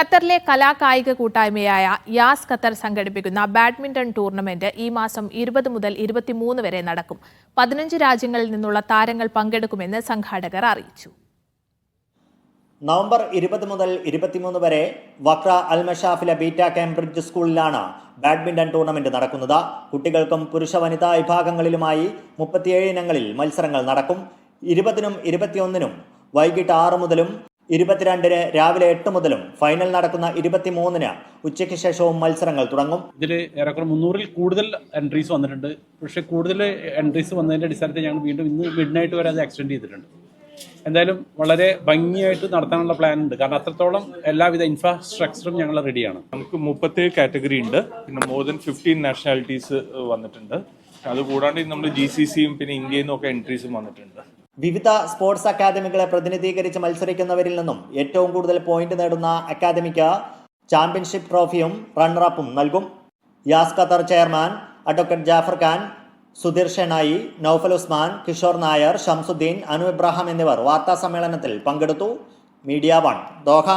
ഖത്തറിലെ കലാകായിക കൂട്ടായ്മയായ യാസ് ഖത്തർ സംഘടിപ്പിക്കുന്ന ബാഡ്മിന്റൺ ടൂർണമെന്റ് ഈ മാസം ഇരുപത് മുതൽ ഇരുപത്തിമൂന്ന് വരെ നടക്കും. പതിനഞ്ച് രാജ്യങ്ങളിൽ നിന്നുള്ള താരങ്ങൾ പങ്കെടുക്കുമെന്ന് സംഘാടകർ അറിയിച്ചു. നവംബർ ഇരുപത് മുതൽ ഇരുപത്തിമൂന്ന് വരെ വക്ര അൽമഷാഫിലെ ബീറ്റ കേംബ്രിഡ്ജ് സ്കൂളിലാണ് ബാഡ്മിന്റൺ ടൂർണമെന്റ് നടക്കുന്നത്. കുട്ടികൾക്കും പുരുഷ വനിതാ വിഭാഗങ്ങളിലുമായി മുപ്പത്തിയേഴ് ഇനങ്ങളിൽ മത്സരങ്ങൾ നടക്കും. ഇരുപതിനും ഇരുപത്തിയൊന്നിനും വൈകിട്ട് ആറ് മുതലും ഇരുപത്തിരണ്ടിന് രാവിലെ എട്ട് മുതലും ഫൈനൽ നടക്കുന്ന ഇരുപത്തിമൂന്നിന് ഉച്ചയ്ക്ക് ശേഷവും മത്സരങ്ങൾ തുടങ്ങും. ഇതിൽ ഏറെക്കുറെ മുന്നൂറിൽ കൂടുതൽ എൻട്രീസ് വന്നിട്ടുണ്ട്. പക്ഷേ കൂടുതൽ എൻട്രീസ് വന്നതിന്റെ അടിസ്ഥാനത്തിൽ ഞങ്ങൾ വീണ്ടും ഇന്ന് മിഡ് നൈറ്റ് വരെ അത് എക്സ്റ്റെൻഡ് ചെയ്തിട്ടുണ്ട്. എന്തായാലും വളരെ ഭംഗിയായിട്ട് നടത്താനുള്ള പ്ലാൻ ഉണ്ട്. കാരണം അത്രത്തോളം എല്ലാവിധ ഇൻഫ്രാസ്ട്രക്ചറും ഞങ്ങൾ റെഡിയാണ് നമുക്ക് മുപ്പത്തേഴ് കാറ്റഗറി ഉണ്ട്. പിന്നെ മോർ ദൻ ഫിഫ്റ്റീൻ നാഷണാലിറ്റീസ് വന്നിട്ടുണ്ട്. അതുകൂടാണ്ട് നമ്മൾ ജി സി സിയും പിന്നെ ഇന്ത്യയിൽ നിന്നൊക്കെ ഒക്കെ എൻട്രീസും വന്നിട്ടുണ്ട്. വിവിധ സ്പോർട്സ് അക്കാദമികളെ പ്രതിനിധീകരിച്ച് മത്സരിക്കുന്നവരിൽ നിന്നും ഏറ്റവും കൂടുതൽ പോയിന്റ് നേടുന്ന അക്കാദമിക്ക് ചാമ്പ്യൻഷിപ്പ് ട്രോഫിയും റണ്ണറപ്പും നൽകും. Yas Qatar chairman advocate Jafar Khan Sudheer Shenoy Noufal Usman Kishore Nair Shamsuddin Anu Ibrahim എന്നിവർ വാർത്താ സമ്മേളനത്തിൽ പങ്കെടുത്തു. Media one Doha.